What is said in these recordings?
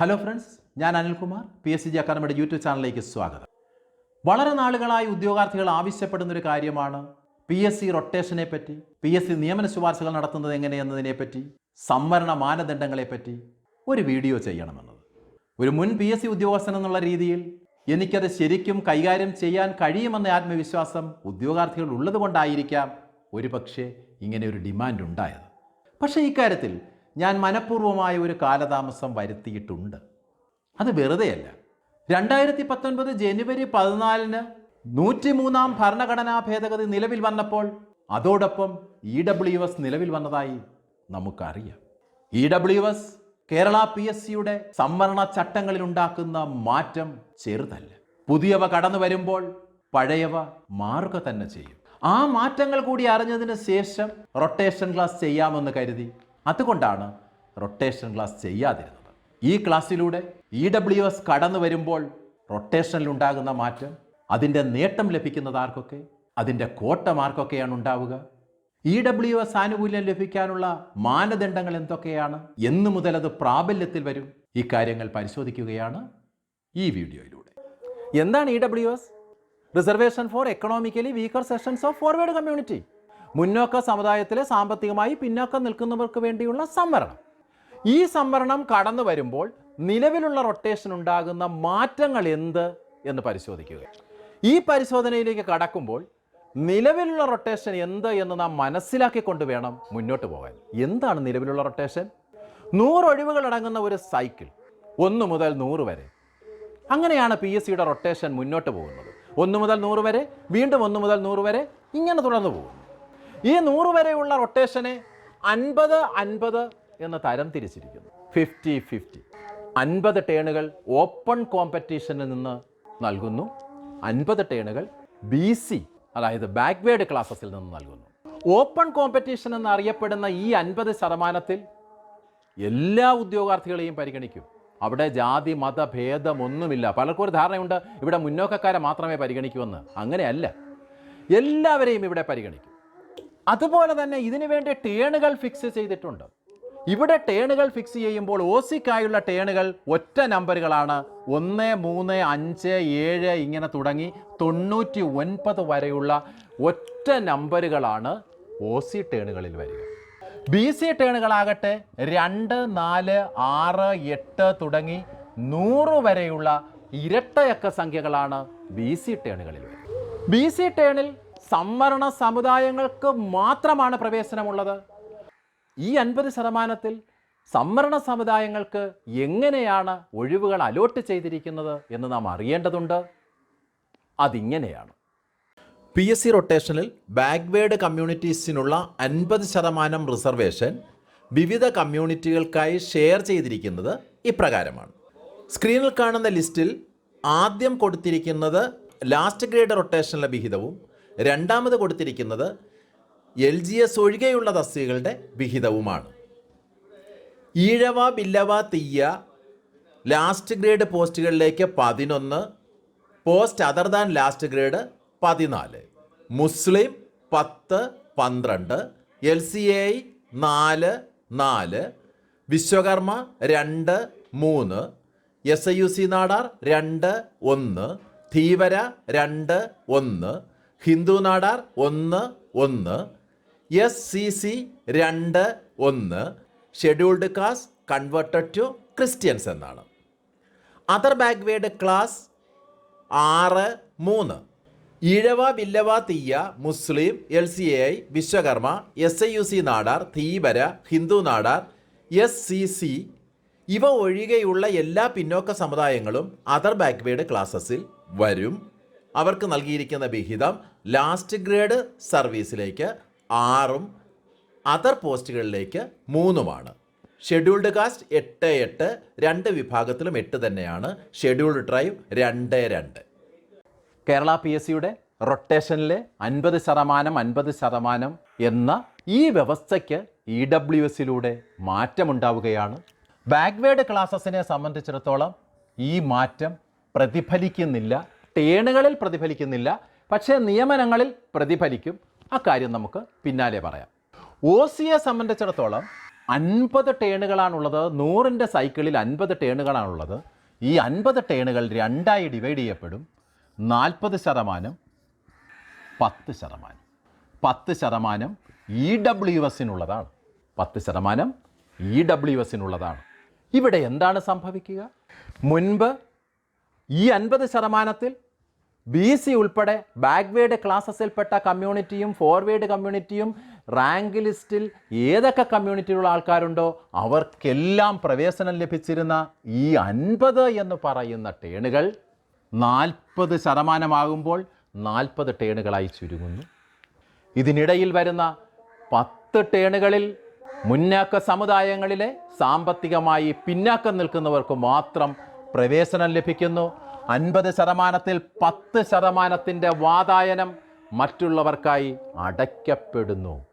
Hello friends ഞാൻ Anilkumar P S C G അക്കാദമിയുടെ YouTube ചാനലിലേക്ക് സ്വാഗതം. വളരെ നാളുകളായി ഉദ്യോഗാർത്ഥികൾ ആവശ്യപ്പെടുന്ന ഒരു കാര്യമാണ് പി എസ് സി റൊട്ടേഷനെ പറ്റി പി എസ് സി നിയമന ശുപാർശകൾ നടത്തുന്നത് എങ്ങനെയെന്നതിനെ പറ്റി സംവരണ മാനദണ്ഡങ്ങളെ പറ്റി ഒരു വീഡിയോ ചെയ്യണമെന്നത്. ഒരു മുൻ പി എസ് സി ഉദ്യോഗസ്ഥൻ എന്നുള്ള രീതിയിൽ എനിക്കത് ശരിക്കും കൈകാര്യം ചെയ്യാൻ കഴിയുമെന്ന ആത്മവിശ്വാസം ഉദ്യോഗാർത്ഥികൾ ഉള്ളതുകൊണ്ടായിരിക്കാം ഒരുപക്ഷെ ഇങ്ങനെ ഒരു ഡിമാൻഡ് ഉണ്ടായത്. പക്ഷേ ഇക്കാര്യത്തിൽ ഞാൻ മനഃപൂർവമായ ഒരു കാലതാമസം വരുത്തിയിട്ടുണ്ട്. അത് വെറുതെയല്ല. രണ്ടായിരത്തി പത്തൊൻപത് ജനുവരി പതിനാലിന് നൂറ്റിമൂന്നാം ഭരണഘടനാ ഭേദഗതി നിലവിൽ വന്നപ്പോൾ അതോടൊപ്പം ഇ ഡബ്ല്യു എസ് നിലവിൽ വന്നതായി നമുക്കറിയാം. E W S Kerala P S സിയുടെ സംവരണ ചട്ടങ്ങളിൽ ഉണ്ടാക്കുന്ന മാറ്റം ചെറുതല്ല. പുതിയവ കടന്നു വരുമ്പോൾ പഴയവ മാറുക തന്നെ ചെയ്യും. ആ മാറ്റങ്ങൾ കൂടി അറിഞ്ഞതിന് ശേഷം റൊട്ടേഷൻ ക്ലാസ് ചെയ്യാമെന്ന് കരുതി അതുകൊണ്ടാണ് റൊട്ടേഷൻ ക്ലാസ് ചെയ്യാതിരുന്നത്. ഈ ക്ലാസ്സിലൂടെ ഇ ഡബ്ല്യു എസ് കടന്നു വരുമ്പോൾ റൊട്ടേഷനിൽ ഉണ്ടാകുന്ന മാറ്റം അതിന്റെ നേട്ടം ലഭിക്കുന്നത് ആർക്കൊക്കെ അതിന്റെ കോട്ടം ആർക്കൊക്കെയാണ് ഉണ്ടാവുക. ഇ ഡബ്ല്യു എസ് ആനുകൂല്യം ലഭിക്കാനുള്ള മാനദണ്ഡങ്ങൾ എന്തൊക്കെയാണ് എന്നു മുതൽ അത് പ്രാബല്യത്തിൽ വരും. ഇക്കാര്യങ്ങൾ കാര്യങ്ങൾ പരിശോധിക്കുകയാണ് ഈ വീഡിയോയിലൂടെ. എന്താണ് E W S reservation for economically weaker sections of forward community മുന്നോക്ക സമുദായത്തിലെ സാമ്പത്തികമായി പിന്നോക്കം നിൽക്കുന്നവർക്ക് വേണ്ടിയുള്ള സംവരണം. ഈ സംവരണം കടന്നു വരുമ്പോൾ നിലവിലുള്ള റൊട്ടേഷൻ ഉണ്ടാകുന്ന മാറ്റങ്ങൾ എന്ത് എന്ന് പരിശോധിക്കുക. ഈ പരിശോധനയിലേക്ക് കടക്കുമ്പോൾ നിലവിലുള്ള റൊട്ടേഷൻ എന്ത് എന്ന് നാം മനസ്സിലാക്കിക്കൊണ്ട് വേണം മുന്നോട്ട് പോകാൻ. എന്താണ് നിലവിലുള്ള റൊട്ടേഷൻ നൂറ് ഒഴിവുകൾ അടങ്ങുന്ന ഒരു സൈക്കിൾ ഒന്ന് മുതൽ നൂറ് വരെ. അങ്ങനെയാണ് പി എസ് സിയുടെ റൊട്ടേഷൻ മുന്നോട്ട് പോകുന്നത്. ഒന്ന് മുതൽ നൂറ് വരെ വീണ്ടും ഒന്ന് മുതൽ നൂറ് വരെ ഇങ്ങനെ തുടർന്ന് പോകുന്നു. ഈ നൂറ് വരെയുള്ള റൊട്ടേഷനെ അൻപത് അൻപത് എന്ന് തരം തിരിച്ചിരിക്കുന്നു. Fifty fifty. അൻപത് ടേണുകൾ ഓപ്പൺ കോമ്പറ്റീഷനിൽ നിന്ന് നൽകുന്നു. അൻപത് ടേണുകൾ ബി സി അതായത് ബാക്ക്വേഡ് ക്ലാസ്സസിൽ നിന്ന് നൽകുന്നു. ഓപ്പൺ കോമ്പറ്റീഷൻ എന്നറിയപ്പെടുന്ന ഈ അൻപത് ശതമാനത്തിൽ എല്ലാ ഉദ്യോഗാർത്ഥികളെയും പരിഗണിക്കും. അവിടെ ജാതി മതഭേദമൊന്നുമില്ല പലർക്കും ഒരു ധാരണയുണ്ട് ഇവിടെ മുന്നോക്കക്കാരെ മാത്രമേ പരിഗണിക്കുമെന്ന് അങ്ങനെയല്ല. എല്ലാവരെയും ഇവിടെ പരിഗണിക്കും. അതുപോലെ തന്നെ ഇതിനു വേണ്ടി ടേണുകൾ ഫിക്സ് ചെയ്തിട്ടുണ്ട്. ഇവിടെ ടേണുകൾ ഫിക്സ് ചെയ്യുമ്പോൾ ഓസിക്കായുള്ള ടേണുകൾ ഒറ്റ നമ്പറുകളാണ്. ഒന്ന് മൂന്ന് അഞ്ച് ഏഴ് ഇങ്ങനെ തുടങ്ങി തൊണ്ണൂറ്റി ഒൻപത് വരെയുള്ള ഒറ്റ നമ്പറുകളാണ് ഒ സി ടേണുകളിൽ വരിക. ബി സി ടേണുകളാകട്ടെ രണ്ട് നാല് ആറ് എട്ട് തുടങ്ങി നൂറ് വരെയുള്ള ഇരട്ടയക്ക സംഖ്യകളാണ് ബി സി ടേണുകളിൽ വരിക. ബി സി ടേണിൽ സംവരണ സമുദായങ്ങൾക്ക് മാത്രമാണ് പ്രവേശനമുള്ളത്. ഈ അൻപത് ശതമാനത്തിൽ സംവരണ സമുദായങ്ങൾക്ക് എങ്ങനെയാണ് ഒഴിവുകൾ അലോട്ട് ചെയ്തിരിക്കുന്നത് എന്ന് നാം അറിയേണ്ടതുണ്ട്. അതിങ്ങനെയാണ്. പി എസ് സി റൊട്ടേഷനിൽ ബാക്ക്വേഡ് കമ്മ്യൂണിറ്റീസിനുള്ള അൻപത് ശതമാനം റിസർവേഷൻ വിവിധ കമ്മ്യൂണിറ്റികൾക്കായി ഷെയർ ചെയ്തിരിക്കുന്നത് ഇപ്രകാരമാണ്. സ്ക്രീനിൽ കാണുന്ന ലിസ്റ്റിൽ ആദ്യം കൊടുത്തിരിക്കുന്നത് ലാസ്റ്റ് ഗ്രേഡ് റൊട്ടേഷനിലെ വിഹിതവും രണ്ടാമത് കൊടുത്തിരിക്കുന്നത് എൽ ജി എസ് ഒഴികെയുള്ള തസ്തികകളുടെ വിഹിതവുമാണ്. ഈഴവ ബില്ലവ തീയ ലാസ്റ്റ് ഗ്രേഡ് പോസ്റ്റുകളിലേക്ക് പതിനൊന്ന് post other than last grade പതിനാല്. മുസ്ലിം പത്ത് പന്ത്രണ്ട് എൽ സി ഐ നാല് നാല് വിശ്വകർമ്മ രണ്ട് മൂന്ന് S I U C Nadar രണ്ട് ഒന്ന് ധീവര രണ്ട് ഒന്ന് ഹിന്ദു നാടാർ ഒന്ന് ഒന്ന്. എസ് സി സി രണ്ട് ഒന്ന്. Scheduled caste converted to Christians എന്നാണ്. അതർ ബാക്ക്വേഡ് ക്ലാസ് ആറ് മൂന്ന്. ഈഴവ ബില്ലവ തീയ മുസ്ലിം L C I Vishwakarma S I U C Nadar Dheevara Hindu Nadar S C C ഇവ ഒഴികെയുള്ള എല്ലാ പിന്നോക്ക സമുദായങ്ങളും അതർ ബാക്ക്വേഡ് ക്ലാസ്സസിൽ വരും. അവർക്ക് നൽകിയിരിക്കുന്ന വിഹിതം ലാസ്റ്റ് ഗ്രേഡ് സർവീസിലേക്ക് ആറും അതർ പോസ്റ്റുകളിലേക്ക് മൂന്നുമാണ്. ഷെഡ്യൂൾഡ് കാസ്റ്റ് എട്ട് എട്ട് രണ്ട് വിഭാഗത്തിലും എട്ട് തന്നെയാണ്. ഷെഡ്യൂൾഡ് ട്രൈബ് രണ്ട് രണ്ട്. കേരള പി എസ് സിയുടെ റൊട്ടേഷനിലെ അൻപത് ശതമാനം അൻപത് ശതമാനം എന്ന ഈ വ്യവസ്ഥയ്ക്ക് ഇ ഡബ്ല്യു എസിലൂടെ മാറ്റമുണ്ടാവുകയാണ്. ബാക്ക്വേഡ് ക്ലാസസിനെ സംബന്ധിച്ചിടത്തോളം ഈ മാറ്റം പ്രതിഫലിക്കുന്നില്ല. ടേണുകളിൽ പ്രതിഫലിക്കുന്നില്ല പക്ഷേ നിയമനങ്ങളിൽ പ്രതിഫലിക്കും. ആ കാര്യം നമുക്ക് പിന്നാലെ പറയാം. ഒ സിയെ സംബന്ധിച്ചിടത്തോളം അൻപത് ടേണുകളാണുള്ളത് നൂറിന്റെ സൈക്കിളിൽ അൻപത് ടേണുകളാണുള്ളത് ഈ അൻപത് ടേണുകൾ രണ്ടായി ഡിവൈഡ് ചെയ്യപ്പെടും. നാൽപ്പത് ശതമാനം പത്ത് ശതമാനം. പത്ത് ശതമാനം ഇ ഡബ്ല്യു എസിനുള്ളതാണ് പത്ത് ശതമാനം ഇ ഡബ്ല്യു എസിനുള്ളതാണ് ഇവിടെ എന്താണ് സംഭവിക്കുക? മുൻപ് ഈ അൻപത് ശതമാനത്തിൽ ബി സി ഉൾപ്പെടെ ബാക്ക്വേഡ് ക്ലാസ്സസിൽപ്പെട്ട കമ്മ്യൂണിറ്റിയും ഫോർവേഡ് കമ്മ്യൂണിറ്റിയും റാങ്ക് ലിസ്റ്റിൽ ഏതൊക്കെ കമ്മ്യൂണിറ്റിയിലുള്ള ആൾക്കാരുണ്ടോ അവർക്കെല്ലാം പ്രവേശനം ലഭിച്ചിരുന്ന ഈ അൻപത് എന്ന് പറയുന്ന ടേണുകൾ നാൽപ്പത് ശതമാനമാകുമ്പോൾ നാൽപ്പത് ടേണുകളായി ചുരുങ്ങുന്നു. ഇതിനിടയിൽ വരുന്ന പത്ത് ടേണുകളിൽ മുന്നാക്ക സമുദായങ്ങളിലെ സാമ്പത്തികമായി പിന്നാക്കം നിൽക്കുന്നവർക്ക് മാത്രം പ്രവേശനം ലഭിക്കുന്നു. അൻപത് ശതമാനത്തിൽ പത്ത് ശതമാനത്തിന്റെ വാതായനം മറ്റുള്ളവർക്കായി അടയ്ക്കപ്പെടുന്നു.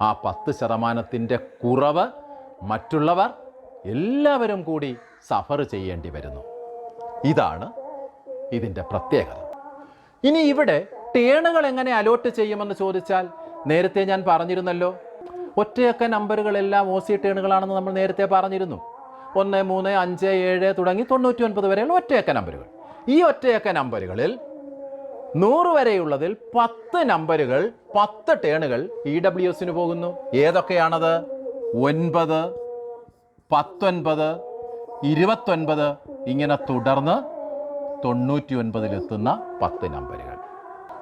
ആ പത്ത് ശതമാനത്തിന്റെ കുറവ് മറ്റുള്ളവർ എല്ലാവരും കൂടി സഫർ ചെയ്യേണ്ടി വരുന്നു. ഇതാണ് ഇതിന്റെ പ്രത്യേകത. ഇനി ഇവിടെ ടേണുകൾ എങ്ങനെ അലോട്ട് ചെയ്യുമെന്ന് ചോദിച്ചാൽ നേരത്തെ ഞാൻ പറഞ്ഞിരുന്നല്ലോ. ഒറ്റയൊക്കെ നമ്പറുകളെല്ലാം ഒ സി ടേണുകളാണെന്ന് നമ്മൾ നേരത്തെ പറഞ്ഞിരുന്നു. ഒന്ന് മൂന്ന് അഞ്ച് ഏഴ് തുടങ്ങി തൊണ്ണൂറ്റി ഒൻപത് വരെയുള്ള ഒറ്റയൊക്കെ നമ്പറുകൾ. ഈ ഒറ്റയൊക്കെ നമ്പറുകളിൽ നൂറ് വരെയുള്ളതിൽ പത്ത് നമ്പറുകൾ പത്ത് ടേണുകൾ ഇ ഡബ്ല്യു എസിന് പോകുന്നു. ഏതൊക്കെയാണത്? ഒൻപത് പത്തൊൻപത് ഇരുപത്തൊൻപത് ഇങ്ങനെ തുടർന്ന് തൊണ്ണൂറ്റി ഒൻപതിലെത്തുന്ന പത്ത് നമ്പറുകൾ.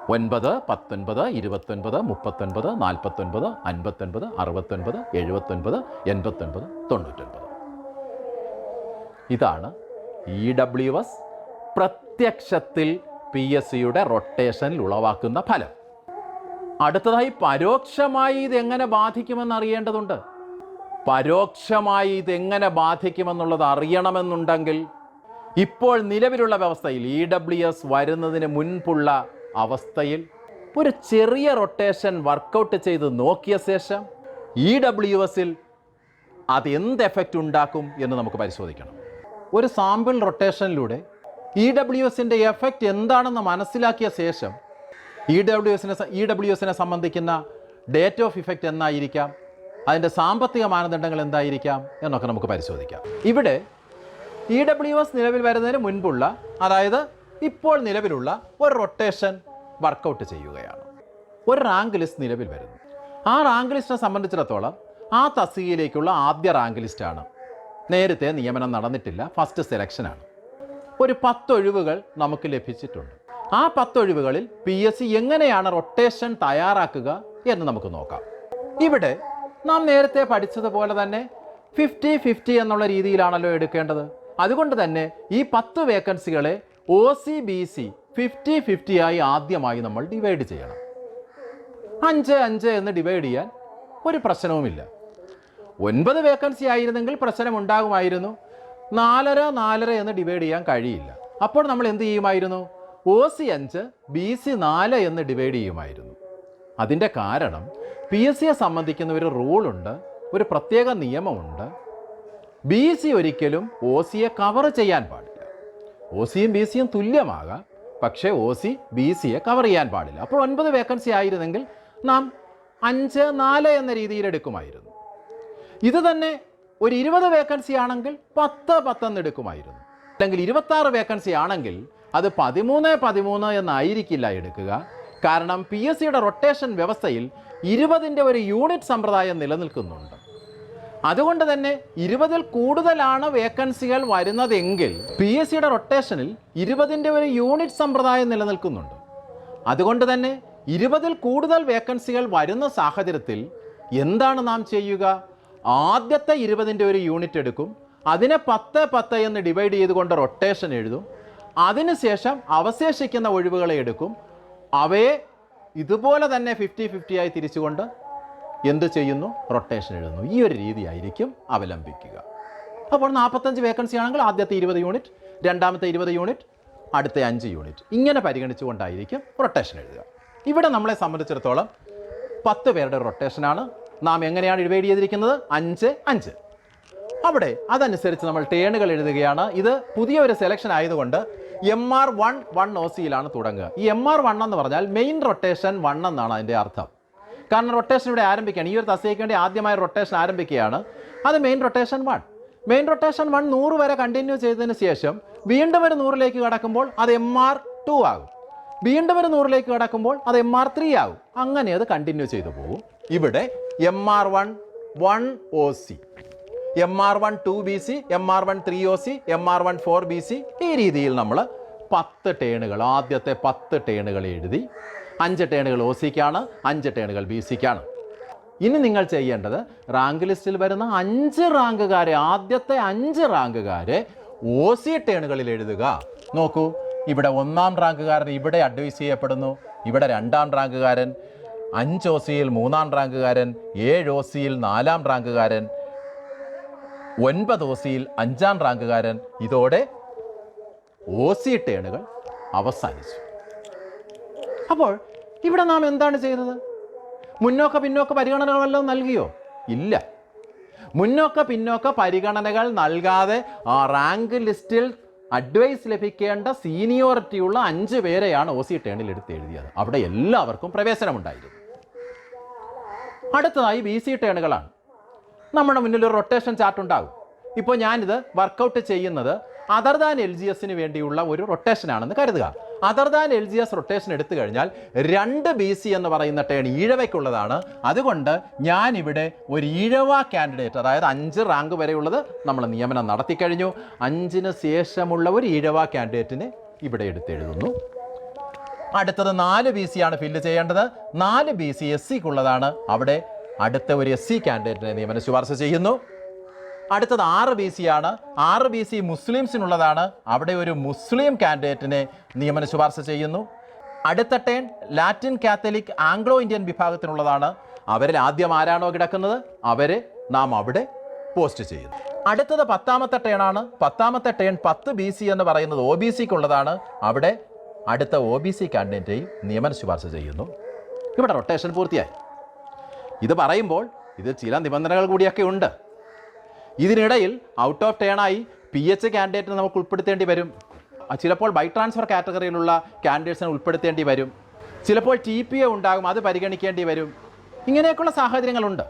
ഒൻപത് പത്തൊൻപത് ഇരുപത്തൊൻപത് മുപ്പത്തൊൻപത് നാൽപ്പത്തൊൻപത് അൻപത്തൊൻപത് അറുപത്തൊൻപത് എഴുപത്തൊൻപത് എൺപത്തൊൻപത് തൊണ്ണൂറ്റൊൻപത്. ഇതാണ് ഇ ഡബ്ല്യു എസ് പ്രത്യക്ഷത്തിൽ പി എസ് സിയുടെ റൊട്ടേഷനിൽ ഉളവാക്കുന്ന ഫലം. അടുത്തതായി പരോക്ഷമായി ഇതെങ്ങനെ ബാധിക്കുമെന്ന് അറിയേണ്ടതുണ്ട് പരോക്ഷമായി ഇതെങ്ങനെ ബാധിക്കുമെന്നുള്ളത് അറിയണമെന്നുണ്ടെങ്കിൽ ഇപ്പോൾ നിലവിലുള്ള വ്യവസ്ഥയിൽ ഇ ഡബ്ല്യു എസ് വരുന്നതിന് മുൻപുള്ള അവസ്ഥയിൽ ഒരു ചെറിയ റൊട്ടേഷൻ വർക്കൗട്ട് ചെയ്ത് നോക്കിയ ശേഷം ഇ ഡബ്ല്യു എസിൽ അതെന്ത് എഫക്റ്റ് ഉണ്ടാക്കും എന്ന് നമുക്ക് പരിശോധിക്കണം. ഒരു സാമ്പിൾ റൊട്ടേഷനിലൂടെ ഇ ഡബ്ല്യു എസിന്റെ എഫക്റ്റ് എന്താണെന്ന് മനസ്സിലാക്കിയ ശേഷം ഇ ഡബ്ല്യു എസിനെ ഇ ഡബ്ല്യു എസിനെ സംബന്ധിക്കുന്ന ഡേറ്റ് ഓഫ് ഇഫക്റ്റ് എന്നായിരിക്കാം അതിന്റെ സാമ്പത്തിക മാനദണ്ഡങ്ങൾ എന്തായിരിക്കാം എന്നൊക്കെ നമുക്ക് പരിശോധിക്കാം. ഇവിടെ ഇ ഡബ്ല്യു എസ് നിലവിൽ വരുന്നതിന് മുൻപുള്ള അതായത് ഇപ്പോൾ നിലവിലുള്ള ഒരു റൊട്ടേഷൻ വർക്കൗട്ട് ചെയ്യുകയാണ്. ഒരു റാങ്ക് ലിസ്റ്റ് നിലവിൽ വരുന്നു. ആ റാങ്ക് ലിസ്റ്റിനെ സംബന്ധിച്ചിടത്തോളം ആ തസ്തികയിലേക്കുള്ള ആദ്യ റാങ്ക് ലിസ്റ്റാണ് നേരത്തെ നിയമനം നടന്നിട്ടില്ല ഫസ്റ്റ് സെലക്ഷനാണ് ഒരു പത്തൊഴിവുകൾ നമുക്ക് ലഭിച്ചിട്ടുണ്ട്. ആ പത്തൊഴിവുകളിൽ പി എസ് സി എങ്ങനെയാണ് റൊട്ടേഷൻ തയ്യാറാക്കുക എന്ന് നമുക്ക് നോക്കാം. ഇവിടെ നാം നേരത്തെ പഠിച്ചതുപോലെ തന്നെ ഫിഫ്റ്റി ഫിഫ്റ്റി എന്നുള്ള രീതിയിലാണല്ലോ എടുക്കേണ്ടത്. അതുകൊണ്ട് തന്നെ ഈ പത്ത് വേക്കൻസികളെ O C B C fifty fifty ആയി ആദ്യമായി നമ്മൾ ഡിവൈഡ് ചെയ്യണം. അഞ്ച് അഞ്ച് എന്ന് ഡിവൈഡ് ചെയ്യാൻ ഒരു പ്രശ്നവുമില്ല. ഒൻപത് വേക്കൻസി ആയിരുന്നെങ്കിൽ പ്രശ്നം ഉണ്ടാകുമായിരുന്നു. നാലര നാലര എന്ന് ഡിവൈഡ് ചെയ്യാൻ കഴിയില്ല. അപ്പോൾ നമ്മൾ എന്ത് ചെയ്യുമായിരുന്നു? ഒ സി അഞ്ച് ബി സി നാല് എന്ന് ഡിവൈഡ് ചെയ്യുമായിരുന്നു. അതിന്റെ കാരണം പി എസ് സിയെ സംബന്ധിക്കുന്ന ഒരു റൂളുണ്ട് ഒരു പ്രത്യേക നിയമമുണ്ട്. ബി സി ഒരിക്കലും ഒ സിയെ കവർ ചെയ്യാൻ പാടില്ല. ഒ സിയും ബി സിയും തുല്യമാകാം പക്ഷേ ഒ സി ബി സിയെ കവർ ചെയ്യാൻ പാടില്ല. അപ്പോൾ ഒൻപത് വേക്കൻസി ആയിരുന്നെങ്കിൽ നാം അഞ്ച് നാല് എന്ന രീതിയിൽ എടുക്കുമായിരുന്നു. ഇത് തന്നെ ഒരു ഇരുപത് വേക്കൻസി ആണെങ്കിൽ പത്ത് പത്തെന്ന് എടുക്കുമായിരുന്നു. അല്ലെങ്കിൽ ഇരുപത്താറ് വേക്കൻസി ആണെങ്കിൽ അത് പതിമൂന്ന് പതിമൂന്ന് എന്നായിരിക്കില്ല എടുക്കുക. കാരണം പി എസ് സിയുടെ റൊട്ടേഷൻ വ്യവസ്ഥയിൽ ഇരുപതിന്റെ ഒരു യൂണിറ്റ് സമ്പ്രദായം നിലനിൽക്കുന്നുണ്ട്. അതുകൊണ്ട് തന്നെ ഇരുപതിൽ കൂടുതലാണ് വേക്കൻസികൾ വരുന്നതെങ്കിൽ പി എസ് സിയുടെ റൊട്ടേഷനിൽ ഇരുപതിന്റെ ഒരു യൂണിറ്റ് സമ്പ്രദായം നിലനിൽക്കുന്നുണ്ട്. അതുകൊണ്ട് തന്നെ ഇരുപതിൽ കൂടുതൽ വേക്കൻസികൾ വരുന്ന സാഹചര്യത്തിൽ എന്താണ് നാം ചെയ്യുക? ആദ്യത്തെ ഇരുപതിന്റെ ഒരു യൂണിറ്റ് എടുക്കും. അതിനെ പത്ത് പത്ത് എന്ന് ഡിവൈഡ് ചെയ്തുകൊണ്ട് റൊട്ടേഷൻ എഴുതും. അതിനുശേഷം അവശേഷിക്കുന്ന ഒഴിവുകളെ എടുക്കും. അവയെ ഇതുപോലെ തന്നെ ഫിഫ്റ്റി ഫിഫ്റ്റി ആയി തിരിച്ചുകൊണ്ട് എന്ത് ചെയ്യുന്നു? റൊട്ടേഷൻ എഴുതുന്നു. ഈ ഒരു രീതിയായിരിക്കും അവലംബിക്കുക. അപ്പോൾ നാൽപ്പത്തഞ്ച് വേക്കൻസി ആണെങ്കിൽ ആദ്യത്തെ ഇരുപത് യൂണിറ്റ് രണ്ടാമത്തെ ഇരുപത് യൂണിറ്റ് അടുത്ത അഞ്ച് യൂണിറ്റ്. ഇങ്ങനെ പരിഗണിച്ചുകൊണ്ടായിരിക്കും റൊട്ടേഷൻ എഴുതുക. ഇവിടെ നമ്മളെ സംബന്ധിച്ചിടത്തോളം പത്ത് പേരുടെ റൊട്ടേഷനാണ് നാം എങ്ങനെയാണ് ഡിവൈഡ് ചെയ്തിരിക്കുന്നത്? അഞ്ച് അഞ്ച്. അവിടെ അതനുസരിച്ച് നമ്മൾ ടേണുകൾ എഴുതുകയാണ്. ഇത് പുതിയ ഒരു സെലക്ഷൻ ആയതുകൊണ്ട് M R one one O സിയിലാണ് തുടങ്ങുക. ഈ എം ആർ വൺ എന്ന് പറഞ്ഞാൽ മെയിൻ റൊട്ടേഷൻ വൺ എന്നാണ് അതിന്റെ അർത്ഥം. കാരണം റൊട്ടേഷൻ ഇവിടെ ആരംഭിക്കുകയാണ്. ഈ ഒരു തസ്തികയ്ക്ക് വേണ്ടി ആദ്യമായ റൊട്ടേഷൻ ആരംഭിക്കുകയാണ്. അത് main rotation one main rotation one നൂറ് വരെ കണ്ടിന്യൂ ചെയ്തതിന് ശേഷം വീണ്ടും ഒരു നൂറിലേക്ക് കടക്കുമ്പോൾ അത് എം ആർ ടു ആകും. വീണ്ടും ഒരു നൂറിലേക്ക് കടക്കുമ്പോൾ അത് എം ആർ ത്രീ ആകും. അങ്ങനെ അത് കണ്ടിന്യൂ ചെയ്തു പോകും. ഇവിടെ M R one one O C M R one two B C M R one three O C M R one four B C ഈ രീതിയിൽ നമ്മൾ പത്ത് ടേണുകൾ ആദ്യത്തെ പത്ത് ടേണുകൾ എഴുതി അഞ്ച് ടേണുകൾ ഒ സിക്കാണ് അഞ്ച് ടേണുകൾ ബി സിക്കാണ് ഇനി നിങ്ങൾ ചെയ്യേണ്ടത് റാങ്ക് ലിസ്റ്റിൽ വരുന്ന അഞ്ച് റാങ്കുകാരെ ആദ്യത്തെ അഞ്ച് റാങ്കുകാരെ ഒ സി ടേണുകളിൽ എഴുതുക. നോക്കൂ ഇവിടെ ഒന്നാം റാങ്കുകാരൻ ഇവിടെ അഡ്വൈസ് ചെയ്യപ്പെടുന്നു ഇവിടെ രണ്ടാം റാങ്കുകാരൻ അഞ്ച് ഒ സിയിൽ മൂന്നാം റാങ്കുകാരൻ ഏഴ് ഒ സിയിൽ നാലാം റാങ്കുകാരൻ ഒൻപത് ഒ സിയിൽ അഞ്ചാം റാങ്കുകാരൻ. ഇതോടെ ഒ സി ടേണുകൾ അവസാനിച്ചു. അപ്പോൾ ഇവിടെ നാം എന്താണ് ചെയ്തത്? മുന്നോക്ക പിന്നോക്ക പരിഗണനകൾ വല്ലതും നൽകിയോ? ഇല്ല. മുന്നോക്ക പിന്നോക്ക പരിഗണനകൾ നൽകാതെ ആ റാങ്ക് ലിസ്റ്റിൽ അഡ്വൈസ് ലഭിക്കേണ്ട സീനിയോറിറ്റിയുള്ള അഞ്ച് പേരെയാണ് ഒ സി ടേണിൽ എടുത്ത് എഴുതിയത്. അവിടെ എല്ലാവർക്കും പ്രവേശനമുണ്ടായിരുന്നു. അടുത്തതായി ബി സി ടേണുകളാണ്. നമ്മുടെ മുന്നിൽ ഒരു റൊട്ടേഷൻ ചാർട്ട് ഉണ്ടാകും ഇപ്പോൾ ഞാനിത് വർക്കൗട്ട് ചെയ്യുന്നത് അതർ ദാൻ എൽ ജി എസിന് വേണ്ടിയുള്ള ഒരു റൊട്ടേഷൻ ആണെന്ന് കരുതുക. Other than L G S rotation എടുത്തു കഴിഞ്ഞാൽ രണ്ട് ബി സി എന്ന് പറയുന്ന ടേൺ ഈഴവയ്ക്കുള്ളതാണ്. അതുകൊണ്ട് ഞാൻ ഇവിടെ ഒരു ഈഴവ കാൻഡിഡേറ്റ് അതായത് അഞ്ച് റാങ്ക് വരെയുള്ളത് നമ്മൾ നിയമനം നടത്തി കഴിഞ്ഞു. അഞ്ചിന് ശേഷമുള്ള ഒരു ഈഴവ കാൻഡിഡേറ്റിന് ഇവിടെ എടുത്തെഴുതുന്നു അടുത്തത് നാല് ബി സി ആണ് ഫില്ല് ചെയ്യേണ്ടത്. നാല് ബി സി എസ് സിക്കുള്ളതാണ് അവിടെ അടുത്ത ഒരു എസ് സി കാൻഡിഡേറ്റിനെ നിയമന ശുപാർശ ചെയ്യുന്നു. അടുത്തത് ആറ് ബി സി ആണ്. ആറ് ബി സി മുസ്ലിംസിനുള്ളതാണ്. അവിടെ ഒരു മുസ്ലിം കാൻഡിഡേറ്റിനെ നിയമന ശുപാർശ ചെയ്യുന്നു. അടുത്ത turn Latin Catholic Anglo Indian വിഭാഗത്തിനുള്ളതാണ്. അവരിൽ ആദ്യം ആരാണോ കിടക്കുന്നത്? അവരെ നാം അവിടെ പോസ്റ്റ് ചെയ്യുന്നു. അടുത്തത് പത്താമത്തെ ടേണാണ് പത്താമത്തെ ടേൺ പത്ത് ബി സി എന്ന് പറയുന്നത് ഒ ബി സിക്കുള്ളതാണ് അവിടെ അടുത്ത ഒ ബി സി കാൻഡിഡേറ്റെയും നിയമന ശുപാർശ ചെയ്യുന്നു. ഇവിടെ റൊട്ടേഷൻ പൂർത്തിയായി. ഇത് പറയുമ്പോൾ ഇത് ചില നിബന്ധനകൾ കൂടിയൊക്കെ ഉണ്ട്. ഇതിനിടയിൽ ഔട്ട് ഓഫ് ടേണായി പി എച്ച് കാൻഡിഡേറ്റിനെ നമുക്ക് ഉൾപ്പെടുത്തേണ്ടി വരും. ചിലപ്പോൾ ബൈ ട്രാൻസ്ഫർ കാറ്റഗറിയിലുള്ള കാൻഡിഡേറ്റ്സിനെ ഉൾപ്പെടുത്തേണ്ടി വരും. ചിലപ്പോൾ ടി പി എ ഉണ്ടാകും അത് പരിഗണിക്കേണ്ടി വരും. ഇങ്ങനെയൊക്കെയുള്ള സാഹചര്യങ്ങളുണ്ട്.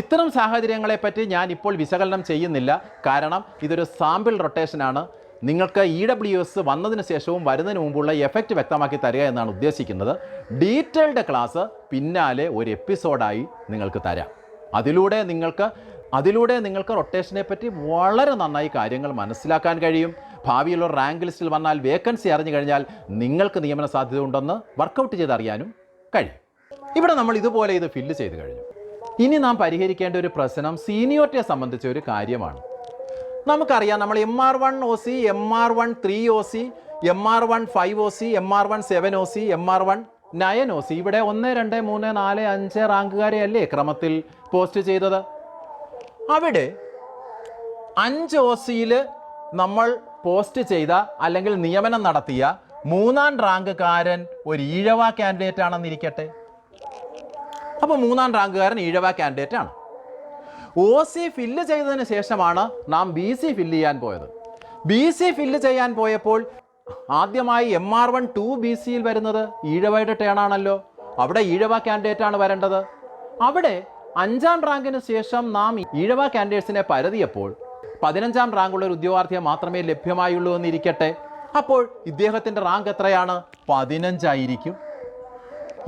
ഇത്തരം സാഹചര്യങ്ങളെപ്പറ്റി ഞാൻ ഇപ്പോൾ വിശകലനം ചെയ്യുന്നില്ല. കാരണം ഇതൊരു സാമ്പിൾ റൊട്ടേഷനാണ് നിങ്ങൾക്ക് ഇ ഡബ്ല്യു എസ് വന്നതിന് ശേഷവും വരുന്നതിന് മുമ്പുള്ള എഫക്റ്റ് വ്യക്തമാക്കി തരിക എന്നാണ് ഉദ്ദേശിക്കുന്നത്. ഡീറ്റെയിൽഡ് ക്ലാസ് പിന്നാലെ ഒരു എപ്പിസോഡായി നിങ്ങൾക്ക് തരാം. അതിലൂടെ നിങ്ങൾക്ക് അതിലൂടെ നിങ്ങൾക്ക് റൊട്ടേഷനെ പറ്റി വളരെ നന്നായി കാര്യങ്ങൾ മനസ്സിലാക്കാൻ കഴിയും. ഭാവിയിൽ റാങ്ക് ലിസ്റ്റിൽ വന്നാൽ വേക്കൻസി അറിഞ്ഞു കഴിഞ്ഞാൽ നിങ്ങൾക്ക് നിയമന സാധ്യത ഉണ്ടെന്ന് വർക്കൗട്ട് ചെയ്തറിയാനും കഴിയും. ഇവിടെ നമ്മൾ ഇതുപോലെ ഇത് ഫില്ല് ചെയ്ത് കഴിഞ്ഞു. ഇനി നാം പരിഹരിക്കേണ്ട ഒരു പ്രശ്നം സീനിയോറിറ്റിയെ സംബന്ധിച്ച ഒരു കാര്യമാണ്. നമുക്കറിയാം നമ്മൾ M R one O C M R one three O C M R one five O C M R one seven O C M R one nine O C ഇവിടെ ഒന്ന് രണ്ട് മൂന്ന് നാല് അഞ്ച് റാങ്കുകാരെ അല്ലേ ക്രമത്തിൽ പോസ്റ്റ് ചെയ്തത്? അവിടെ അഞ്ച് ഒ സിയിൽ നമ്മൾ പോസ്റ്റ് ചെയ്ത അല്ലെങ്കിൽ നിയമനം നടത്തിയ മൂന്നാം റാങ്ക്കാരൻ ഒരു ഈഴവ കാൻഡിഡേറ്റ് ആണെന്നിരിക്കട്ടെ അപ്പോൾ മൂന്നാം റാങ്കുകാരൻ ഈഴവ കാൻഡിഡേറ്റ് ആണ്. ഒ സി ഫില്ല് ചെയ്തതിന് ശേഷമാണ് നാം ബി സി ഫില്ല് ചെയ്യാൻ പോയത്. ബി സി ഫില്ല് ചെയ്യാൻ പോയപ്പോൾ ആദ്യമായി M R one two B സിയിൽ വരുന്നത് ഈഴവയുടെ ടേണാണല്ലോ അവിടെ ഈഴവ കാൻഡിഡേറ്റ് ആണ് വരേണ്ടത്. അവിടെ അഞ്ചാം റാങ്കിന് ശേഷം നാം ഈഴവ കാൻഡിഡേറ്റ്സിനെ പരതിയപ്പോൾ പതിനഞ്ചാം റാങ്കുള്ള ഒരു ഉദ്യോഗാർത്ഥിയെ മാത്രമേ ലഭ്യമായുള്ളൂ എന്നിരിക്കട്ടെ. അപ്പോൾ ഇദ്ദേഹത്തിന്റെ റാങ്ക് എത്രയാണ്? പതിനഞ്ചായിരിക്കും.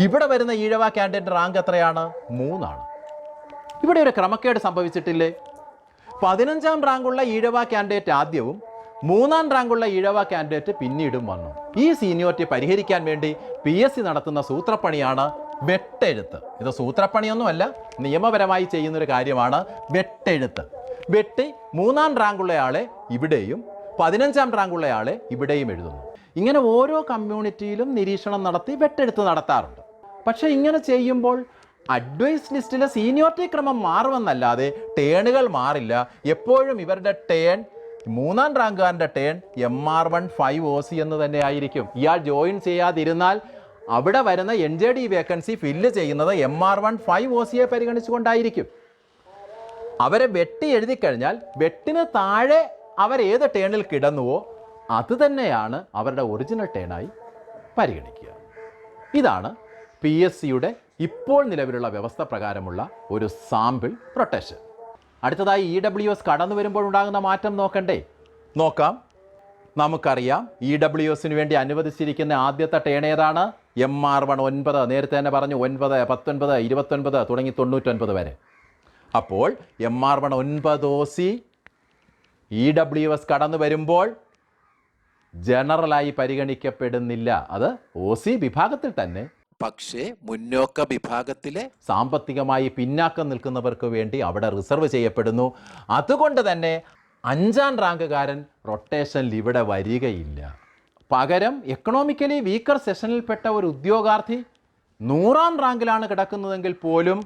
ഇവിടെ വരുന്ന ഈഴവ കാൻഡിഡേറ്റ് റാങ്ക് എത്രയാണ്? മൂന്നാണ്. ഇവിടെ ഒരു ക്രമക്കേട് സംഭവിച്ചിട്ടില്ലേ? പതിനഞ്ചാം റാങ്കുള്ള ഈഴവ കാൻഡിഡേറ്റ് ആദ്യവും മൂന്നാം റാങ്കുള്ള ഈഴവ കാൻഡിഡേറ്റ് പിന്നീടും വന്നു. ഈ സീനിയോറിറ്റി പരിഹരിക്കാൻ വേണ്ടി പി എസ് സി നടത്തുന്ന സൂത്രപ്പണിയാണ് വെട്ടെഴുത്ത്. ഇത് സൂത്രപ്പണിയൊന്നുമല്ല നിയമപരമായി ചെയ്യുന്നൊരു കാര്യമാണ് വെട്ടെഴുത്ത്. വെട്ടി മൂന്നാം റാങ്കുള്ളയാളെ ഇവിടെയും പതിനഞ്ചാം റാങ്കുള്ളയാളെ ഇവിടെയും എഴുതുന്നു. ഇങ്ങനെ ഓരോ കമ്മ്യൂണിറ്റിയിലും നിരീക്ഷണം നടത്തി വെട്ടെഴുത്ത് നടത്താറുണ്ട്. പക്ഷേ ഇങ്ങനെ ചെയ്യുമ്പോൾ അഡ്വൈസ് ലിസ്റ്റിലെ സീനിയോറിറ്റി ക്രമം മാറുമെന്നല്ലാതെ ടേണുകൾ മാറില്ല. എപ്പോഴും ഇവരുടെ ടേൺ മൂന്നാം റാങ്കുകാരന്റെ turn M R one five O C എന്ന് തന്നെ ആയിരിക്കും. ഇയാൾ ജോയിൻ ചെയ്യാതിരുന്നാൽ അവിടെ വരുന്ന N J D vacancy fill ചെയ്യുന്നത് M R one five O സിയെ പരിഗണിച്ചുകൊണ്ടായിരിക്കും. അവരെ വെട്ടി എഴുതി കഴിഞ്ഞാൽ വെട്ടിന് താഴെ അവർ ഏത് ടേണിൽ കിടന്നുവോ അത് തന്നെയാണ് അവരുടെ ഒറിജിനൽ ടേണായി പരിഗണിക്കുക. ഇതാണ് പി എസ് സിയുടെ ഇപ്പോൾ നിലവിലുള്ള വ്യവസ്ഥ പ്രകാരമുള്ള ഒരു സാമ്പിൾ റൊട്ടേഷൻ അടുത്തതായി ഇ ഡബ്ല്യു എസ് കടന്നു വരുമ്പോൾ ഉണ്ടാകുന്ന മാറ്റം നോക്കണ്ടേ? നോക്കാം. നമുക്കറിയാം ഇ ഡബ്ല്യു എസിന് വേണ്ടി അനുവദിച്ചിരിക്കുന്ന ആദ്യത്തെ ടേൺ ഏതാണ്? എം ആർ വൺ ഒൻപത് നേരത്തെ തന്നെ പറഞ്ഞു ഒൻപത് പത്തൊൻപത് ഇരുപത്തൊൻപത് തുടങ്ങി തൊണ്ണൂറ്റൊൻപത് വരെ. അപ്പോൾ എം ആർ വൺ ഒൻപത് O C E W S കടന്നു വരുമ്പോൾ ജനറലായി പരിഗണിക്കപ്പെടുന്നില്ല. അത് ഒ സി വിഭാഗത്തിൽ തന്നെ. പക്ഷേ മുന്നോക്ക വിഭാഗത്തിലെ സാമ്പത്തികമായി പിന്നാക്കം നിൽക്കുന്നവർക്ക് വേണ്ടി അവിടെ റിസർവ് ചെയ്യപ്പെടുന്നു. അതുകൊണ്ട് തന്നെ അഞ്ചാം റാങ്കുകാരൻ റൊട്ടേഷനിൽ ഇവിടെ വരികയില്ല. പകരം എക്കണോമിക്കലി വീക്കർ സെഷനിൽപ്പെട്ട ഒരു ഉദ്യോഗാർത്ഥി നൂറാം റാങ്കിലാണ് കിടക്കുന്നതെങ്കിൽ പോലും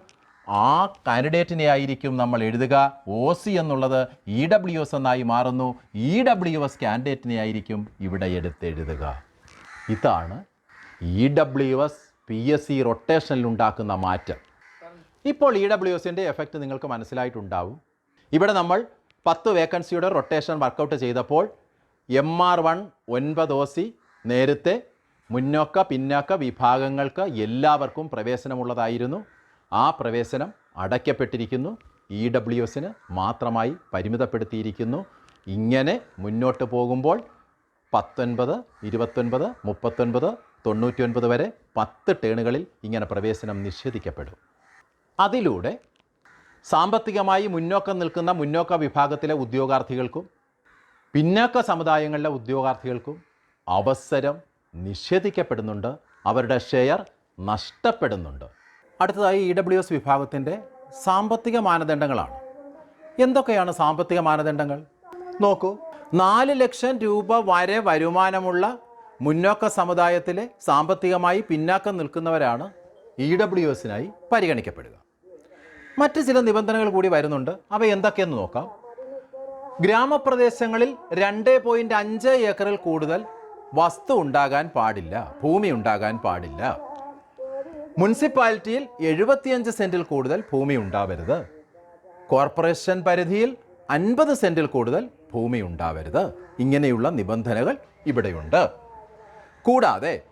ആ കാൻഡിഡേറ്റിനെ ആയിരിക്കും നമ്മൾ എഴുതുക. ഒ സി എന്നുള്ളത് ഇ ഡബ്ല്യു എസ് എന്നായി മാറുന്നു. ഇ ഡബ്ല്യു എസ് കാൻഡിഡേറ്റിനെ ആയിരിക്കും ഇവിടെ എടുത്തെഴുതുക. ഇതാണ് E W S P S C റൊട്ടേഷനിൽ ഉണ്ടാക്കുന്ന മാറ്റം. ഇപ്പോൾ ഇ ഡബ്ല്യു എസിന്റെ എഫക്റ്റ് നിങ്ങൾക്ക് മനസ്സിലായിട്ടുണ്ടാവും. ഇവിടെ നമ്മൾ പത്ത് വേക്കൻസിയുടെ റൊട്ടേഷൻ വർക്കൗട്ട് ചെയ്തപ്പോൾ എം ആർ വൺ ഒൻപത് ഒ സി നേരത്തെ മുന്നോക്ക പിന്നാക്ക വിഭാഗങ്ങൾക്ക് എല്ലാവർക്കും പ്രവേശനമുള്ളതായിരുന്നു. ആ പ്രവേശനം അടയ്ക്കപ്പെട്ടിരിക്കുന്നു. ഇ ഡബ്ല്യു എസിന് മാത്രമായി പരിമിതപ്പെടുത്തിയിരിക്കുന്നു. ഇങ്ങനെ മുന്നോട്ട് പോകുമ്പോൾ പത്തൊൻപത് ഇരുപത്തൊൻപത് മുപ്പത്തൊൻപത് തൊണ്ണൂറ്റിയൊൻപത് വരെ പത്ത് ടേണുകളിൽ ഇങ്ങനെ പ്രവേശനം നിഷേധിക്കപ്പെടും. അതിലൂടെ സാമ്പത്തികമായി മുന്നോക്കം നിൽക്കുന്ന മുന്നോക്ക വിഭാഗത്തിലെ ഉദ്യോഗാർത്ഥികൾക്കും പിന്നാക്ക സമുദായങ്ങളിലെ ഉദ്യോഗാർത്ഥികൾക്കും അവസരം നിഷേധിക്കപ്പെടുന്നുണ്ട്. അവരുടെ ഷെയർ നഷ്ടപ്പെടുന്നുണ്ട്. അടുത്തതായി ഇ ഡബ്ല്യു എസ് വിഭാഗത്തിന്റെ സാമ്പത്തിക മാനദണ്ഡങ്ങളാണ്. എന്തൊക്കെയാണ് സാമ്പത്തിക മാനദണ്ഡങ്ങൾ? നോക്കൂ നാല് ലക്ഷം രൂപ വരെ വരുമാനമുള്ള മുന്നോക്ക സമുദായത്തിലെ സാമ്പത്തികമായി പിന്നാക്കം നിൽക്കുന്നവരാണ് ഇ ഡബ്ല്യു എസിനായി പരിഗണിക്കപ്പെടുക. മറ്റ് ചില നിബന്ധനകൾ കൂടി വരുന്നുണ്ട്. അവ എന്തൊക്കെയെന്ന് നോക്കാം. ഗ്രാമപ്രദേശങ്ങളിൽ രണ്ട് പോയിന്റ് അഞ്ച് ഏക്കറിൽ കൂടുതൽ വസ്തു ഉണ്ടാകാൻ പാടില്ല ഭൂമി ഉണ്ടാകാൻ പാടില്ല. മുനിസിപ്പാലിറ്റിയിൽ എഴുപത്തിയഞ്ച് സെന്റിൽ കൂടുതൽ ഭൂമി ഉണ്ടാവരുത്. കോർപ്പറേഷൻ പരിധിയിൽ അൻപത് സെന്റിൽ കൂടുതൽ ഭൂമി ഉണ്ടാവരുത്. ഇങ്ങനെയുള്ള നിബന്ധനകൾ ഇവിടെയുണ്ട്. കൂടാതെ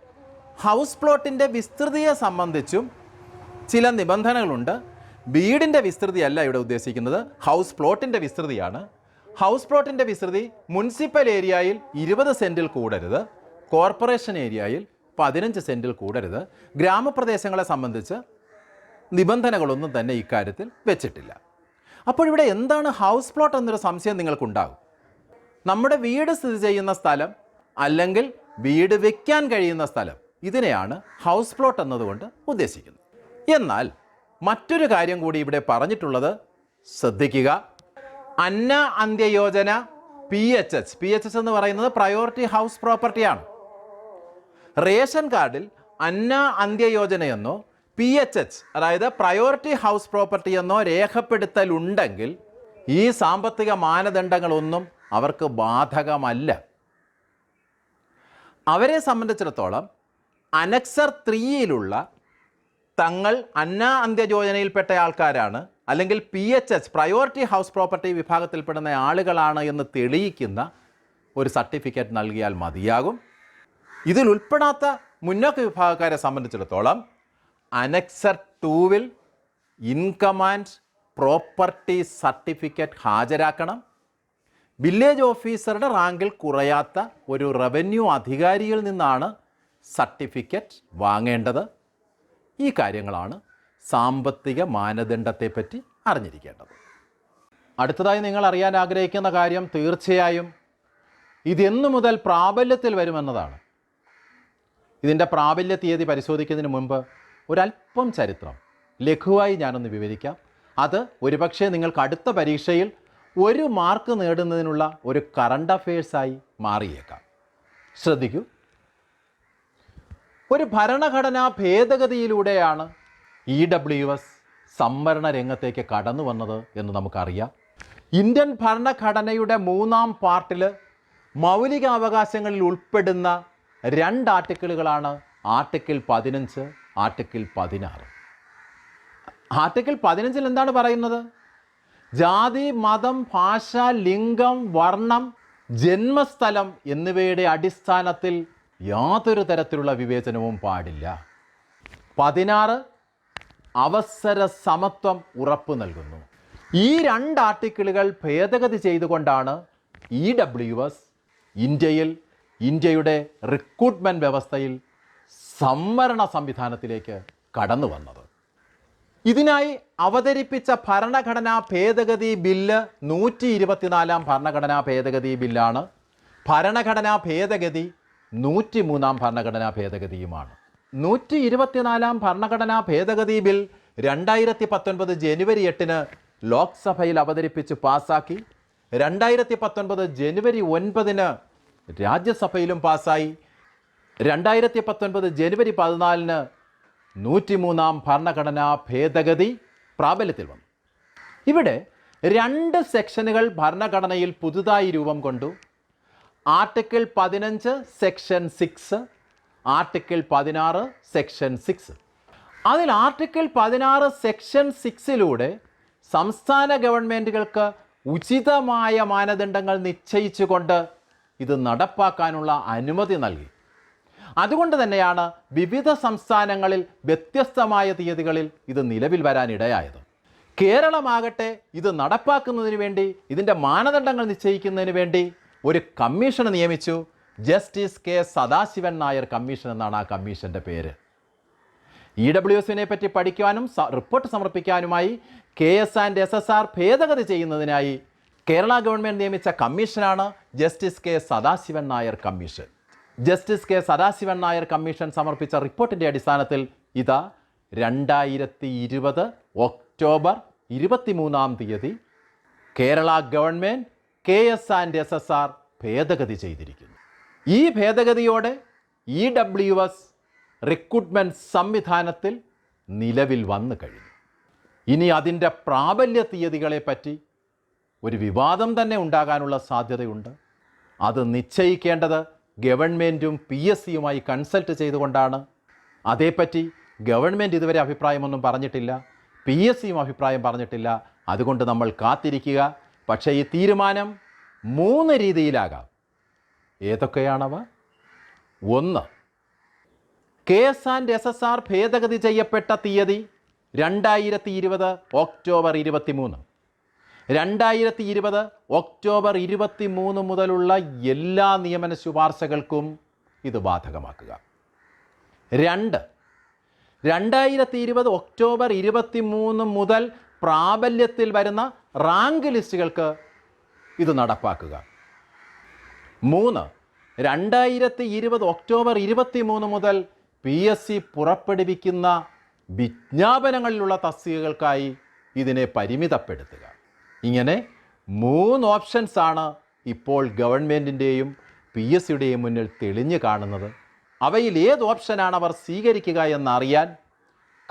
ഹൗസ് പ്ലോട്ടിന്റെ വിസ്തൃതിയെ സംബന്ധിച്ചും ചില നിബന്ധനകളുണ്ട്. വീടിന്റെ വിസ്തൃതിയല്ല ഇവിടെ ഉദ്ദേശിക്കുന്നത്. ഹൗസ് പ്ലോട്ടിന്റെ വിസ്തൃതിയാണ്. ഹൗസ് പ്ലോട്ടിന്റെ വിസ്തൃതി മുനിസിപ്പൽ ഏരിയയിൽ ഇരുപത് സെന്റിൽ കൂടരുത് കോർപ്പറേഷൻ ഏരിയയിൽ പതിനഞ്ച് സെന്റിൽ കൂടരുത്. ഗ്രാമപ്രദേശങ്ങളെ സംബന്ധിച്ച് നിബന്ധനകളൊന്നും തന്നെ ഇക്കാര്യത്തിൽ വെച്ചിട്ടില്ല. അപ്പോൾ ഇവിടെ എന്താണ് ഹൗസ് പ്ലോട്ട് എന്നൊരു സംശയം നിങ്ങൾക്കുണ്ടാകും. നമ്മുടെ വീട് സ്ഥിതി ചെയ്യുന്ന സ്ഥലം അല്ലെങ്കിൽ വീട് വെക്കാൻ കഴിയുന്ന സ്ഥലം ഇതിനെയാണ് ഹൗസ് പ്ലോട്ട് എന്നതുകൊണ്ട് ഉദ്ദേശിക്കുന്നത്. എന്നാൽ മറ്റൊരു കാര്യം കൂടി ഇവിടെ പറഞ്ഞിട്ടുള്ളത് ശ്രദ്ധിക്കുക. Anna അന്ത്യയോജന P H H P H H എന്ന് പറയുന്നത് പ്രയോറിറ്റി ഹൗസ് പ്രോപ്പർട്ടിയാണ് റേഷൻ കാർഡിൽ അന്ന അന്ത്യയോജനയെന്നോ പി എച്ച് എച്ച് അതായത് പ്രയോറിറ്റി ഹൗസ് പ്രോപ്പർട്ടി എന്നോ രേഖപ്പെടുത്തലുണ്ടെങ്കിൽ ഈ സാമ്പത്തിക മാനദണ്ഡങ്ങളൊന്നും അവർക്ക് ബാധകമല്ല. അവരെ സംബന്ധിച്ചിടത്തോളം അനക്സർ ത്രീയിലുള്ള തങ്ങൾ അന്ന അന്ത്യയോജനയിൽപ്പെട്ട ആൾക്കാരാണ്. അല്ലെങ്കിൽ P H H priority house property വിഭാഗത്തിൽപ്പെടുന്ന ആളുകളാണ് എന്ന് തെളിയിക്കുന്ന ഒരു സർട്ടിഫിക്കറ്റ് നൽകിയാൽ മതിയാകും. ഇതിൽ ഉൾപ്പെടാത്ത മുന്നോക്ക വിഭാഗക്കാരെ സംബന്ധിച്ചിടത്തോളം അനക്സർ ടൂവിൽ ഇൻകം ആൻഡ് പ്രോപ്പർട്ടി സർട്ടിഫിക്കറ്റ് ഹാജരാക്കണം. വില്ലേജ് ഓഫീസറുടെ റാങ്കിൽ കുറയാത്ത ഒരു റവന്യൂ അധികാരിയിൽ നിന്നാണ് സർട്ടിഫിക്കറ്റ് വാങ്ങേണ്ടത്. ഈ കാര്യങ്ങളാണ് സാമ്പത്തിക മാനദണ്ഡത്തെപ്പറ്റി അറിഞ്ഞിരിക്കേണ്ടത്. അടുത്തതായി നിങ്ങൾ അറിയാൻ ആഗ്രഹിക്കുന്ന കാര്യം തീർച്ചയായും ഇതെന്നു മുതൽ പ്രാബല്യത്തിൽ വരുമെന്നതാണ്. ഇതിന്റെ പ്രാബല്യ തീയതി പരിശോധിക്കുന്നതിന് മുമ്പ് ഒരല്പം ചരിത്രം ലഘുവായി ഞാനൊന്ന് വിവരിക്കാം. അത് ഒരുപക്ഷെ നിങ്ങൾക്ക് അടുത്ത പരീക്ഷയിൽ ഒരു മാർക്ക് നേടുന്നതിനുള്ള ഒരു കറണ്ട് അഫയേഴ്സായി മാറിയേക്കാം. ശ്രദ്ധിക്കൂ. ഒരു ഭരണഘടനാ ഭേദഗതിയിലൂടെയാണ് ഇ ഡബ്ല്യു എസ് സംവരണ രംഗത്തേക്ക് കടന്നു വന്നത് എന്ന് നമുക്കറിയാം. ഇന്ത്യൻ ഭരണഘടനയുടെ മൂന്നാം പാർട്ടിൽ മൗലികാവകാശങ്ങളിൽ ഉൾപ്പെടുന്ന രണ്ട് ആർട്ടിക്കിളുകളാണ് ആർട്ടിക്കിൾ പതിനഞ്ച് ആർട്ടിക്കിൾ പതിനാറ്. ആർട്ടിക്കിൾ പതിനഞ്ചിൽ എന്താണ് പറയുന്നത്? ജാതി മതം ഭാഷ ലിംഗം വർണം ജന്മസ്ഥലം എന്നിവയുടെ അടിസ്ഥാനത്തിൽ യാതൊരു തരത്തിലുള്ള വിവേചനവും പാടില്ല. പതിനാറ് അവസര സമത്വം ഉറപ്പു നൽകുന്നു. ഈ രണ്ട് ആർട്ടിക്കിളുകൾ ഭേദഗതി ചെയ്തുകൊണ്ടാണ് ഇ ഡബ്ല്യു എസ് ഇന്ത്യയിൽ ഇന്ത്യയുടെ റിക്രൂട്ട്മെന്റ് വ്യവസ്ഥയിൽ സംവരണ സംവിധാനത്തിലേക്ക് കടന്നു വന്നത്. ഇതിനായി അവതരിപ്പിച്ച ഭരണഘടനാ ഭേദഗതി ബില്ല് നൂറ്റി ഇരുപത്തിനാലാം ഭരണഘടനാ ഭേദഗതി ബില്ലാണ്. ഭരണഘടനാ ഭേദഗതി നൂറ്റി മൂന്നാം ഭരണഘടനാ ഭേദഗതിയുമാണ്. നൂറ്റി ഇരുപത്തിനാലാം ഭരണഘടനാ ഭേദഗതി ബിൽ രണ്ടായിരത്തി പത്തൊൻപത് ജനുവരി എട്ടിന് ലോക്സഭയിൽ അവതരിപ്പിച്ച് പാസാക്കി. രണ്ടായിരത്തി പത്തൊൻപത് ജനുവരി ഒൻപതിന് രാജ്യസഭയിലും പാസായി. രണ്ടായിരത്തി പത്തൊൻപത് ജനുവരി പതിനാലിന് നൂറ്റിമൂന്നാം ഭരണഘടനാ ഭേദഗതി പ്രാബല്യത്തിൽ വന്നു. ഇവിടെ രണ്ട് സെക്ഷനുകൾ ഭരണഘടനയിൽ പുതുതായി രൂപം കൊണ്ടു. ആർട്ടിക്കിൾ പതിനഞ്ച് സെക്ഷൻ സിക്സ് ആർട്ടിക്കിൾ പതിനാറ് സെക്ഷൻ സിക്സ് അതിൽ ആർട്ടിക്കിൾ പതിനാറ് സെക്ഷൻ സിക്സിലൂടെ സംസ്ഥാന ഗവൺമെന്റുകൾക്ക് ഉചിതമായ മാനദണ്ഡങ്ങൾ നിശ്ചയിച്ചുകൊണ്ട് ഇത് നടപ്പാക്കാനുള്ള അനുമതി നൽകി. അതുകൊണ്ട് തന്നെയാണ് വിവിധ സംസ്ഥാനങ്ങളിൽ വ്യത്യസ്തമായ തീയതികളിൽ ഇത് നിലവിൽ വരാനിടയായത് കേരളമാകട്ടെ ഇത് നടപ്പാക്കുന്നതിന് വേണ്ടി ഇതിന്റെ മാനദണ്ഡങ്ങൾ നിശ്ചയിക്കുന്നതിന് വേണ്ടി ഒരു കമ്മീഷൻ നിയമിച്ചു. Justice K Sadasivan Nair commission എന്നാണ് ആ കമ്മീഷന്റെ പേര്. ഇ ഡബ്ല്യു എസിനെ പറ്റി പഠിക്കുവാനും report സമർപ്പിക്കാനുമായി K S and S S R ഭേദഗതി ചെയ്യുന്നതിനായി കേരള ഗവൺമെന്റ് നിയമിച്ച കമ്മീഷനാണ് justice K Sadasivan Nair commission. Justice K Sadasivan Nair commission സമർപ്പിച്ച റിപ്പോർട്ടിന്റെ അടിസ്ഥാനത്തിൽ ഇതാ രണ്ടായിരത്തി ഇരുപത് ഒക്ടോബർ ഇരുപത്തിമൂന്നാം തീയതി Kerala government K S and S S R ഭേദഗതി ചെയ്തിരിക്കുന്നു. ഈ ഭേദഗതിയോടെ ഇ ഡബ്ല്യു എസ് റിക്രൂട്ട്മെന്റ് സംവിധാനത്തിൽ നിലവിൽ വന്നു കഴിഞ്ഞു. ഇനി അതിന്റെ പ്രാബല്യ തീയതികളെപ്പറ്റി ഒരു വിവാദം തന്നെ ഉണ്ടാകാനുള്ള സാധ്യതയുണ്ട്. അത് നിശ്ചയിക്കേണ്ടത് ഗവൺമെന്റും പി എസ് സിയുമായി കൺസൾട്ട് ചെയ്തുകൊണ്ടാണ്. അതേപ്പറ്റി ഗവൺമെന്റ് ഇതുവരെ അഭിപ്രായമൊന്നും പറഞ്ഞിട്ടില്ല. പി എസ് സിയും അഭിപ്രായം പറഞ്ഞിട്ടില്ല. അതുകൊണ്ട് നമ്മൾ കാത്തിരിക്കുക. പക്ഷേ ഈ തീരുമാനം മൂന്ന് രീതിയിലാകാം. ഏതൊക്കെയാണവ? ഒന്ന് K S and S S R ഭേദഗതി ചെയ്യപ്പെട്ട തീയതി രണ്ടായിരത്തി ഇരുപത് ഒക്ടോബർ ഇരുപത്തി മൂന്ന് രണ്ടായിരത്തി ഇരുപത് ഒക്ടോബർ ഇരുപത്തി മൂന്ന് മുതലുള്ള എല്ലാ നിയമന ശുപാർശകൾക്കും ഇത് ബാധകമാക്കുക. രണ്ട് രണ്ടായിരത്തി ഇരുപത് ഒക്ടോബർ ഇരുപത്തി മൂന്ന് മുതൽ പ്രാബല്യത്തിൽ വരുന്ന റാങ്ക് ലിസ്റ്റുകൾക്ക് ഇത് നടപ്പാക്കുക. മൂന്ന്. രണ്ടായിരത്തി ഇരുപത് ഒക്ടോബർ ഇരുപത്തി മൂന്ന് മുതൽ പി എസ് സി പുറപ്പെടുവിക്കുന്ന വിജ്ഞാപനങ്ങളിലുള്ള തസ്തികകൾക്കായി ഇതിനെ പരിമിതപ്പെടുത്തുക. ഇങ്ങനെ മൂന്ന് ഓപ്ഷൻസ് ആണ് ഇപ്പോൾ ഗവൺമെന്റിന്റെയും പി എസ് സിയുടെയും മുന്നിൽ തെളിഞ്ഞു കാണുന്നത്. അവയിൽ ഏത് ഓപ്ഷനാണ് അവർ സ്വീകരിക്കുക എന്നറിയാൻ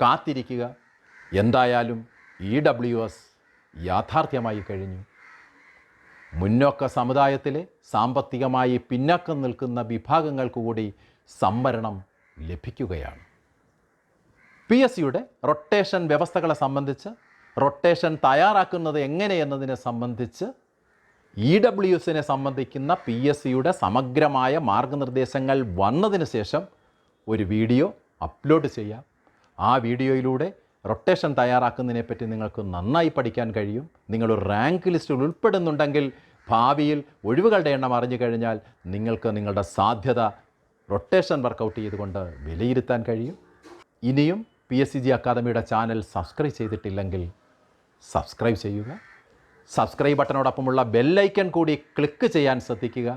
കാത്തിരിക്കുക. എന്തായാലും ഇ ഡബ്ല്യു എസ് യാഥാർത്ഥ്യമായി കഴിഞ്ഞു. മുന്നോക്ക സമുദായത്തിലെ സാമ്പത്തികമായി പിന്നാക്കം നിൽക്കുന്ന വിഭാഗങ്ങൾക്ക് കൂടി സംവരണം ലഭിക്കുകയാണ്. പി എസ് സിയുടെ റൊട്ടേഷൻ വ്യവസ്ഥകളെ സംബന്ധിച്ച് റൊട്ടേഷൻ തയ്യാറാക്കുന്നത് എങ്ങനെയെന്നതിനെ സംബന്ധിച്ച് ഇ ഡബ്ല്യു എസിനെ സംബന്ധിക്കുന്ന പി എസ് സിയുടെ സമഗ്രമായ മാർഗനിർദ്ദേശങ്ങൾ വന്നതിന് ശേഷം ഒരു വീഡിയോ അപ്ലോഡ് ചെയ്യാം. ആ വീഡിയോയിലൂടെ റൊട്ടേഷൻ തയ്യാറാക്കുന്നതിനെപ്പറ്റി നിങ്ങൾക്ക് നന്നായി പഠിക്കാൻ കഴിയും. നിങ്ങളൊരു റാങ്ക് ലിസ്റ്റിൽ ഉൾപ്പെടുന്നുണ്ടെങ്കിൽ ഭാവിയിൽ ഒഴിവുകളുടെ എണ്ണം അറിഞ്ഞു കഴിഞ്ഞാൽ നിങ്ങൾക്ക് നിങ്ങളുടെ സാധ്യത റൊട്ടേഷൻ വർക്കൗട്ട് ചെയ്തുകൊണ്ട് വിലയിരുത്താൻ കഴിയും. ഇനിയും പി എസ് സി ജി അക്കാദമിയുടെ ചാനൽ സബ്സ്ക്രൈബ് ചെയ്തിട്ടില്ലെങ്കിൽ സബ്സ്ക്രൈബ് ചെയ്യുക. സബ്സ്ക്രൈബ് ബട്ടനോടൊപ്പമുള്ള ബെല്ലൈക്കൺ കൂടി ക്ലിക്ക് ചെയ്യാൻ ശ്രദ്ധിക്കുക.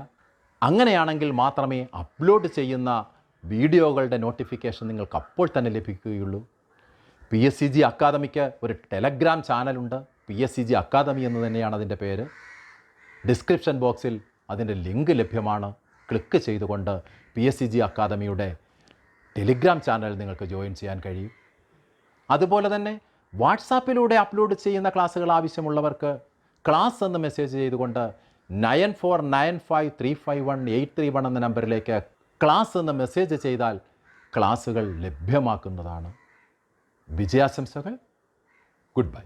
അങ്ങനെയാണെങ്കിൽ മാത്രമേ അപ്ലോഡ് ചെയ്യുന്ന വീഡിയോകളുടെ നോട്ടിഫിക്കേഷൻ നിങ്ങൾക്ക് അപ്പോൾ തന്നെ ലഭിക്കുകയുള്ളൂ. പി എസ് സി ജി അക്കാദമിക്ക് ഒരു ടെലഗ്രാം ചാനലുണ്ട് P S C G academy എന്ന് തന്നെയാണ് അതിന്റെ പേര്. ഡിസ്ക്രിപ്ഷൻ ബോക്സിൽ അതിന്റെ ലിങ്ക് ലഭ്യമാണ്. ക്ലിക്ക് ചെയ്തുകൊണ്ട് പി എസ് സി ജി അക്കാദമിയുടെ ടെലിഗ്രാം ചാനൽ നിങ്ങൾക്ക് ജോയിൻ ചെയ്യാൻ കഴിയും. അതുപോലെ തന്നെ വാട്സാപ്പിലൂടെ അപ്ലോഡ് ചെയ്യുന്ന ക്ലാസ്സുകൾ ആവശ്യമുള്ളവർക്ക് ക്ലാസ് എന്ന് മെസ്സേജ് ചെയ്തുകൊണ്ട് nine four nine five three five one eight three one എന്ന നമ്പറിലേക്ക് ക്ലാസ് എന്ന് മെസ്സേജ് ചെയ്താൽ ക്ലാസ്സുകൾ ലഭ്യമാക്കുന്നതാണ്. വിജയാശംസകൾ ഗുഡ് ബൈ